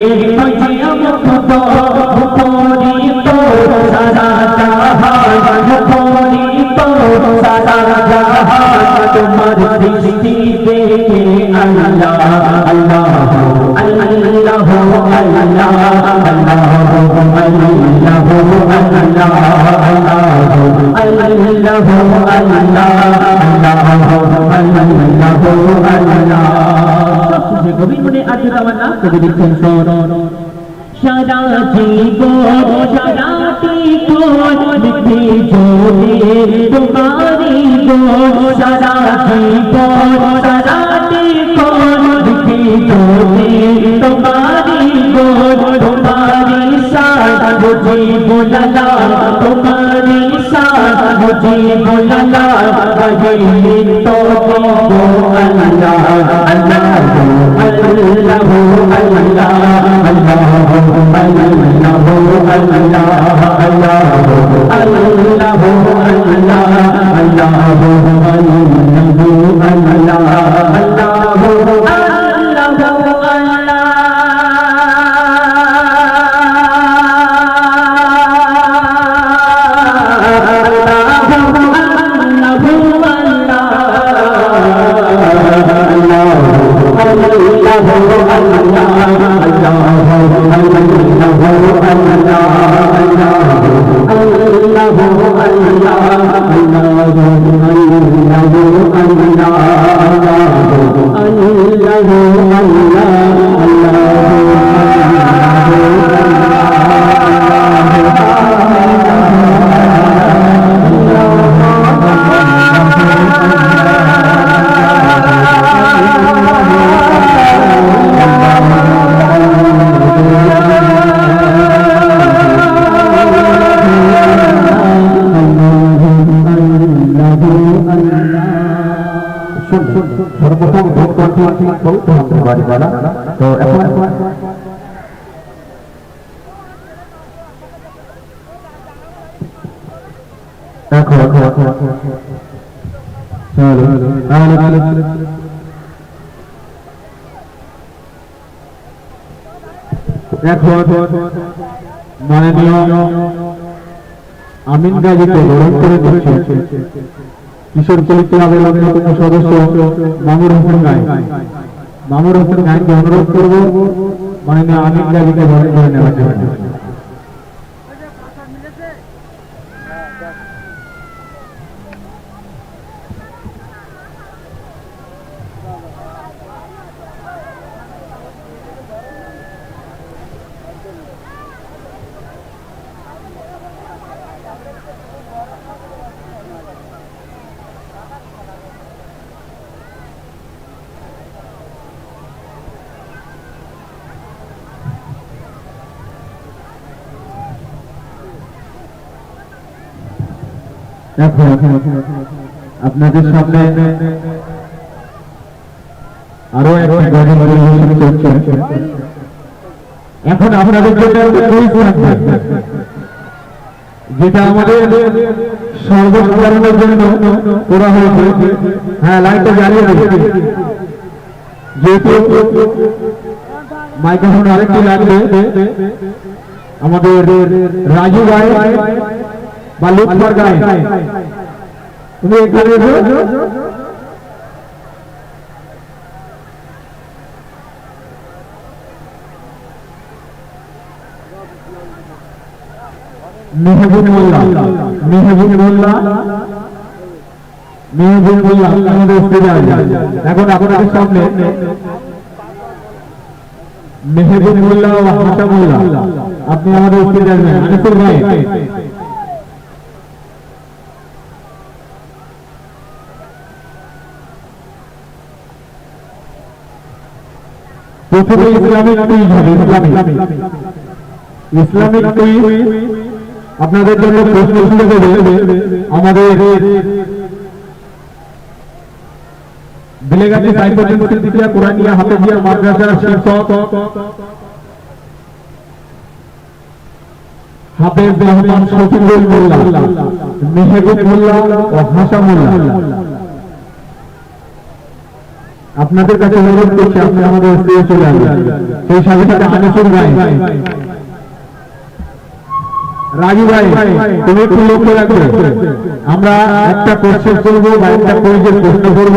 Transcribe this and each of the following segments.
তোমার আজ আমার সারা জীবন সারা জীবন লিখে জোরে। এখন মাননীয় আমিন গাজীকে বরণ করে দিচ্ছে। কিশোর কলি ক্লাবের অন্যতম সদস্য মামুর হোসেন গাই। মামুর হোসেন গাইকে অনুরোধ করব মাননীয় আমিন গাজীকে বরণ করে নেওয়ার জন্য আপনাদের সামনে আরও এখন আপনাদের জন্য যেটা আমাদের সর্বসাধারণের জন্য করা হয়েছে। হ্যাঁ লাইটটা জ্বালিয়ে দেবে যেহেতু মাইক্রোফোন আরেকটি লাগবে, আমাদের রাজু গায়ে বা লুৎফর গায়ে। তুমি এখানে এসো। মেহবুব মোল্লা। মেহবুব মোল্লা। মেহবুব মোল্লা আমাদের স্টেজে এখন আপনাদের সামনে মেহবুব মোল্লা ও হাসা মোল্লা। আপনি আমাদের আসবেন ভাই। প্রথমে ইসলামিক কুইজ হবে, ইসলামিক। ইসলামিক কুইজ আপনাদের জন্য প্রশ্ন শুনে দেবে, আমাদের বেলেগাছি সাইফুদ্দিন সিদ্দিকিয়া কোরআনিয়া হাফেজিয়া মাদ্রাসার শিক্ষক হাফেজ রহমান শফিকুল মোল্লা, মেহেবুব মোল্লা ও হাসা মোল্লা। আপনাদের কাছে অনুরোধ করছি, আপনি আমাদের স্টেজে চলে আসবেন। সেই সাথে সাথে আনিসুর ভাই রাজু ভাই, তুমি একটু লক্ষ্য রাখবে? আমরা একটা কোশ্চেন করব বা একটা পরিচয় প্রশ্ন করব।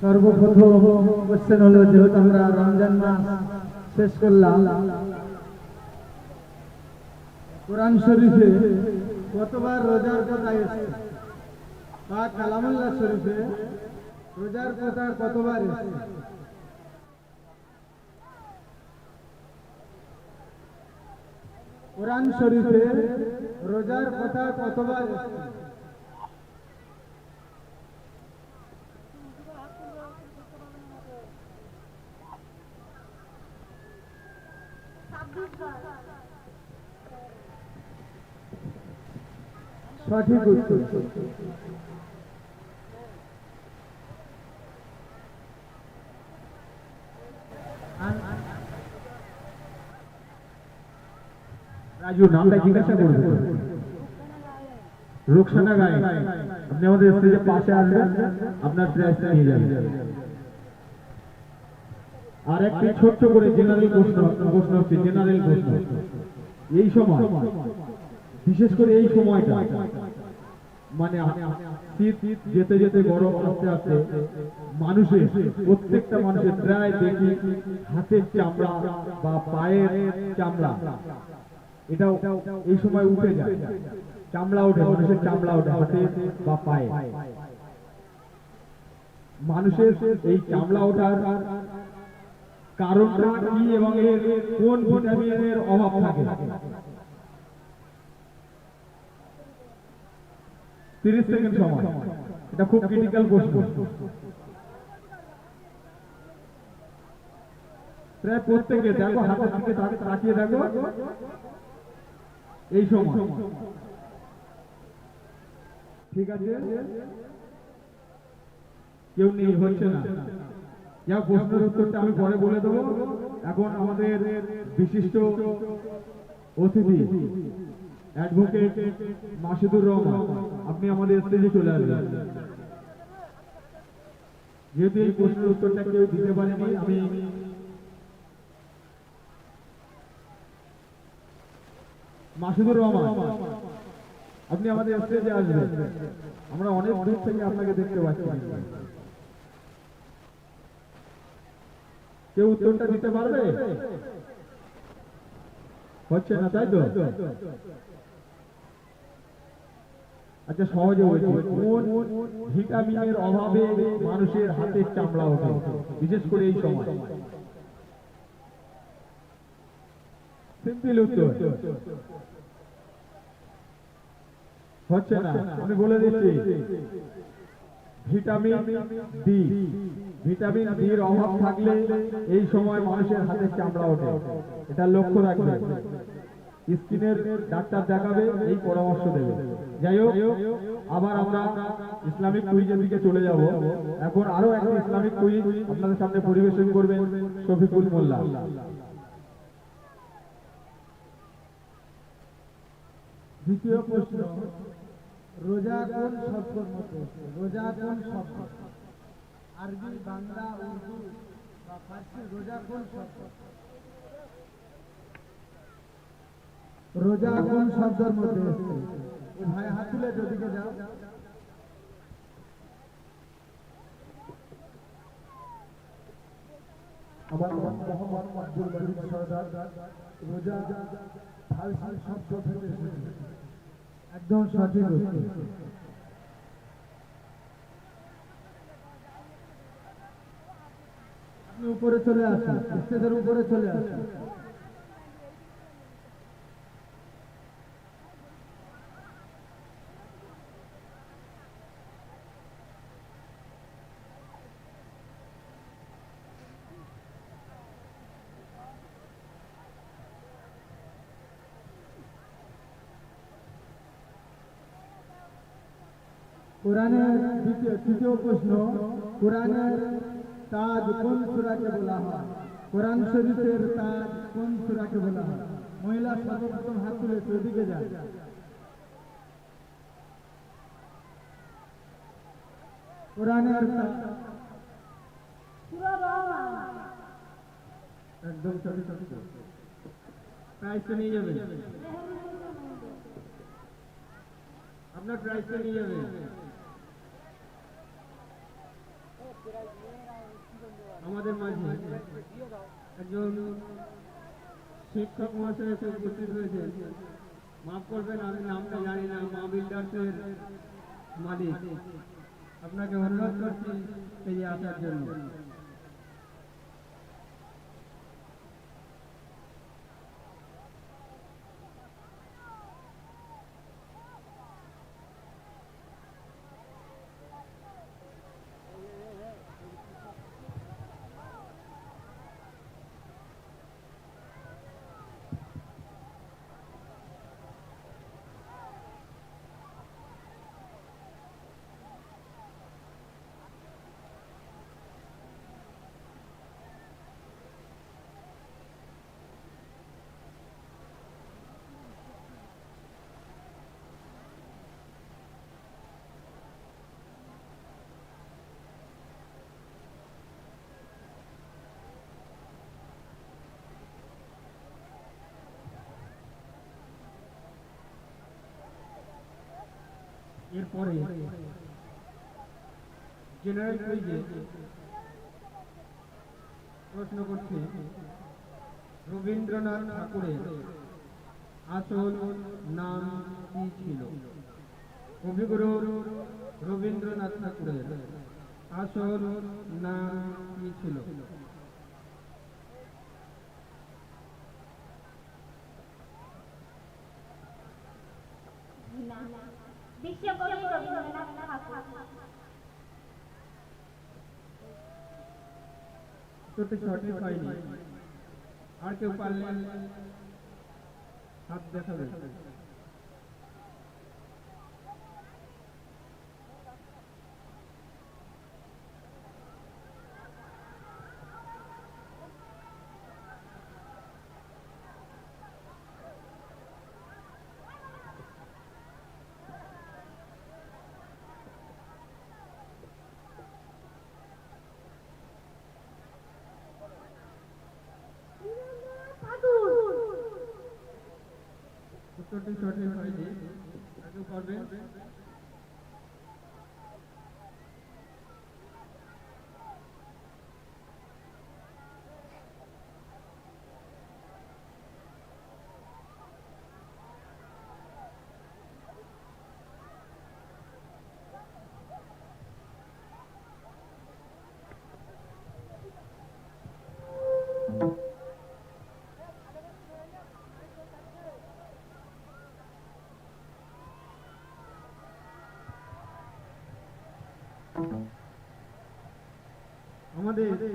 সর্বপ্রথম যেহেতু আমরা রমজান শেষ করলাম, কোরআন শরীফে কতবার রোজার কথা এসেছে, বা কালামুল্লাহ শরীফে রোজার কথা কতবার এসেছে? কোরআন শরীফে রোজার কথা কতবার এসেছে? সঠিক উত্তর। রাজু নামটা জিজ্ঞাসা করবে। রুকসানা গায়ে আপনি আমাদের স্টেজের পাশে আসবেন আপনার প্রাইসটা নিয়ে যাবেন। আর একটি ছোট্ট করে জেনারেল প্রশ্ন প্রশ্ন হচ্ছে জেনারেল প্রশ্ন। এই সময়, বিশেষ করে এই সময়টা মানে শীত যেতে যেতে গরম আস্তে আস্তে মানুষের, প্রত্যেকটা মানুষের প্রায় দেখি হাতের চামড়া বা পায়ের চামড়া। এটাও এই সময় উঠে যায়। চামড়া ওঠে, মানুষের চামড়া ওঠে হাতে বা পায়ে। মানুষের এই চামড়া ওঠার কারণটা কি এবং এর কোন ভিটামিনের অভাব থাকে? তিরিশ সেকেন্ড সময়। এটা খুব ক্রিটিক্যাল প্রশ্ন। প্রায় প্রত্যেকে দেখো হাতের দিকে তাকিয়ে দেখো। এই সময়। ঠিক আছে? কেউ নেই, হচ্ছে না। যা প্রশ্নের উত্তরটা আমি পরে বলে দেবো। এখন আমাদের বিশিষ্ট অতিথি অ্যাডভোকেট মাসুদুর রহমান, আপনি আমাদের স্টেজে চলে আসবেন। যেহেতু এই প্রশ্নের উত্তরটা কেউ দিতে পারেনি, আমি মাসুদুর রহমান, আপনি আমাদের স্টেজে আসবেন। আমরা অনেক দূর থেকে আপনাকে দেখতে পাচ্ছি। কেউ উত্তরটা দিতে পারবে? হচ্ছে না, তাই তো? আচ্ছা সহজে বলছি, কোন ভিটামিনের অভাবে মানুষের হাতের চামড়া ওঠে? বিশেষ করে এই সময়। সিম্পল উত্তর। হচ্ছে না, আমি বলে দিচ্ছি। ভিটামিন ডি ভিটামিন ডি এর অভাব থাকলে এই সময় মানুষের হাতের চামড়া ওঠে। এটা লক্ষ্য রাখবে। স্কিনের ডাক্তার দেখাবে, এই পরামর্শ দেবে। যাই হোক, আবার আমরা ইসলামিক কুইজের দিকে চলে যাব। এখন আরও একটা ইসলামিক কুইজ আপনাদের সামনে পরিবেশন করবেন শফিকুল মোল্লা। দ্বিতীয় প্রশ্ন। রোজা কোন শব্দের এসেছে? রোজা কোন আরবি, বাংলা, উর্দু বা ফার্সি রোজা কোন রোজা কোন শব্দের মধ্যে এসেছে ভাই হাত তুলে যাও। আমার মোহাম্মদ আব্দুল মজিদ সরদার। রোজা ফার্সি শব্দ থেকে এসেছে একদম সঠিক উপরে চলে আসুন স্টেজের উপরে চলে আসুন। কোরআনের তৃতীয় প্রশ্ন, কোরআনের তাজ কোন সূরাকে বলা হয়? কোরআন শরীফের তাজ কোন সূরাকে বলা হয়? মহিলা সর্বপ্রথম হাত তুলেছে ওদিকে যায় কোরআনের একদম সঠিক সঠিক। প্রাইজটা নিয়ে যাবে আপনার প্রাইজটা নিয়ে যাবে আমাদের মাঝে একজন শিক্ষক মহাশয় এসে উপস্থিত হয়েছে। মাফ করবেন, আমি নামটা জানি না, মা বিল্ডার্সের মালিক। আপনাকে অনুরোধ করছি এই আসার জন্য। এরপরে জেনারেল প্রশ্ন করছে রবীন্দ্রনাথ ঠাকুরের আসল নাম কি ছিল? কবিগুরু রবীন্দ্রনাথ ঠাকুরের আসল নাম কি ছিল? তোতে সঠিক হয়নি। আর কেউ পারলে হাত দেখাবে। উত্তরটি সঠিক হয়নি আগে কেউ আমাদের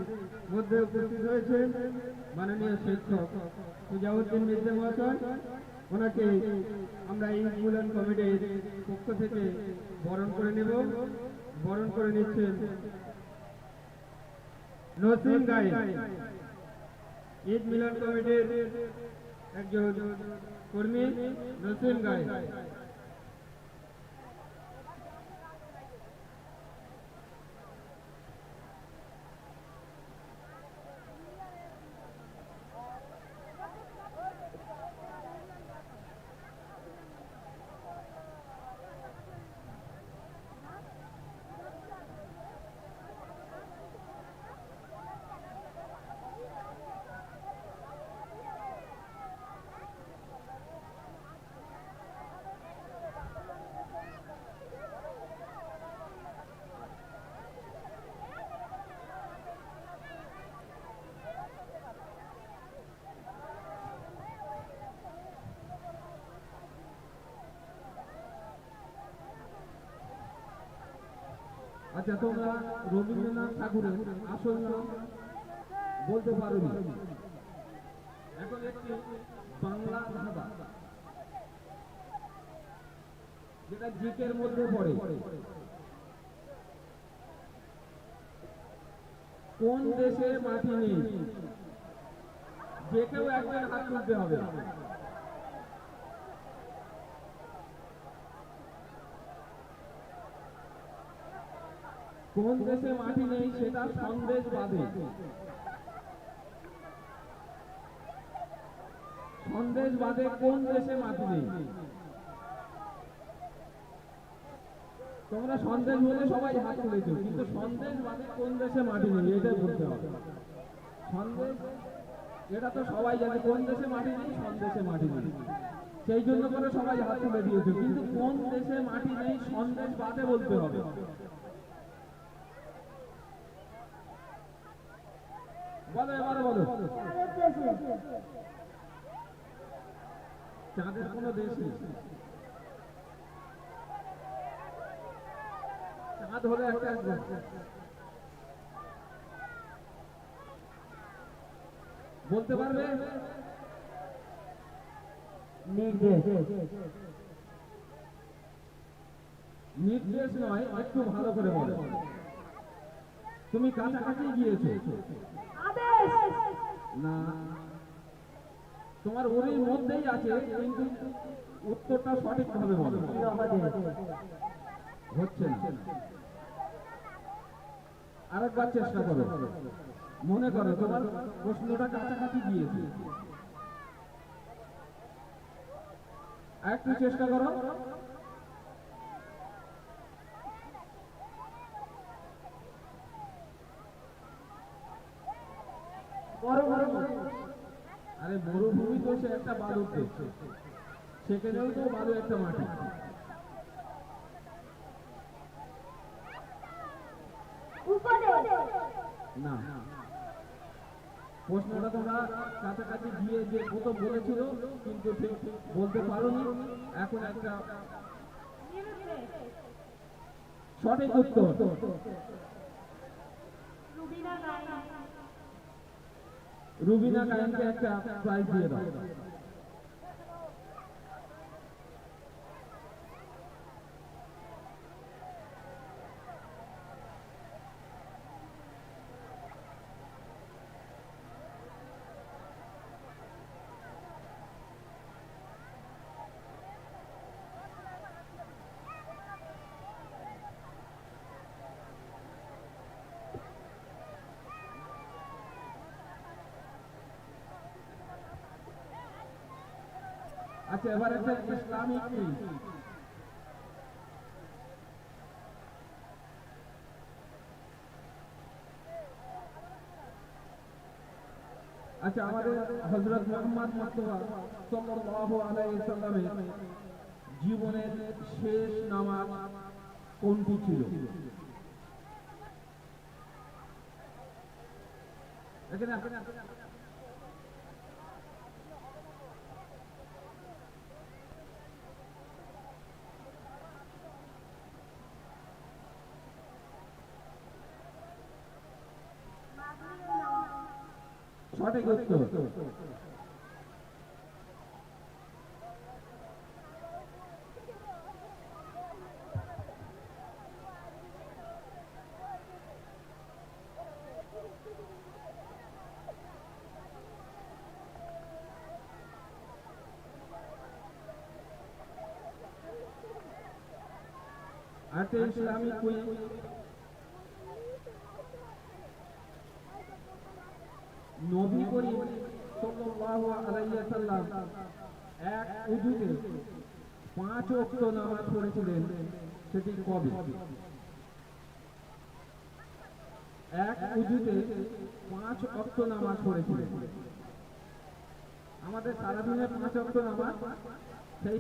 মধ্যে উপস্থিত হয়েছেন মাননীয় শিক্ষক সুজাউদ্দিন মির্জা মহাশয়। ওনাকে আমরা এই মূল্যায়ন কমিটির পক্ষ থেকে বরণ করে নেব। বরণ করে নিচ্ছেন নসিম গাই ঈদ মিলন কমিটির একজন কর্মী নসিম গাই চেতনা রবীন্দ্রনাথ ঠাকুরের আসল নাম বলতে পারেনি। এখন একটি বাংলা ধাঁধা যেটা জিকের মধ্যে পড়ে। কোন দেশে মাটি নেই? যে কেউ একবার হাত তুলতে হবে। কোন দেশে মাটি নেই সেটা সন্দেশ বাদে। সন্দেশ বাদে কোন দেশে মাটি নেই? তোমরা সন্দেশ বলে সবাই হাত তুলেছো, কিন্তু সন্দেশ বাদে কোন দেশে মাটি নেই, এটাই বলতে হবে। সন্দেশ, এটা তো সবাই জানে, কোন দেশে মাটি নেই, সন্দেশে মাটি নেই। সেই জন্য করে সবাই হাত তুলে দিয়েছে, কিন্তু কোন দেশে মাটি নেই, সন্দেশ বাদে বলতে হবে বলো এবারে বলো চাঁদের দেশ চাঁদ একটা বলতে পারবে? নির্দেশ। নির্দেশ নয়, একটু ভালো করে বলো। তুমি কাছাকাছি গিয়েছো। না। তোমার ওরই মধ্যেই আছে, কিন্তু উত্তরটা সঠিক ভাবে বলো হচ্ছে আরেকবার চেষ্টা করো। মনে করো, তোমার প্রশ্নটা কাছাকাছি গিয়েছে। একটু চেষ্টা করো। আরে মরুভূমি তো সে একটা বালুর দেশ সেখানেও তো বালু একটা মাটি। না। প্রশ্নটা তোমরা কাছাকাছি গিয়ে যে প্রথম বলেছিল কিন্তু বলতে পারোনি। এখন একটা সঠিক উত্তর। রুবিনা কায়েমকে একটা প্রাইজ দিয়ে দাও। আচ্ছা ইসলামিক কুইজ আচ্ছা আমাদের হযরত মুহাম্মদ মুস্তাফা সাল্লাল্লাহু আলাইহি সাল্লামের জীবনের শেষ নামাজ কোনটি ছিল? এখানে এখানে সঠিক উত্তর একটা ইসলামিক কুইজ নবী করিম সাল্লাল্লাহু আলাইহি সাল্লাম এক উজুতে পাঁচ ওয়াক্ত নামাজ পড়েছিলেন। সেটি কবে? এক উজুতে পাঁচ ওয়াক্ত নামাজ পড়েছিলেন। আমাদের সারাদিনে পাঁচ ওয়াক্ত নামাজ, সেই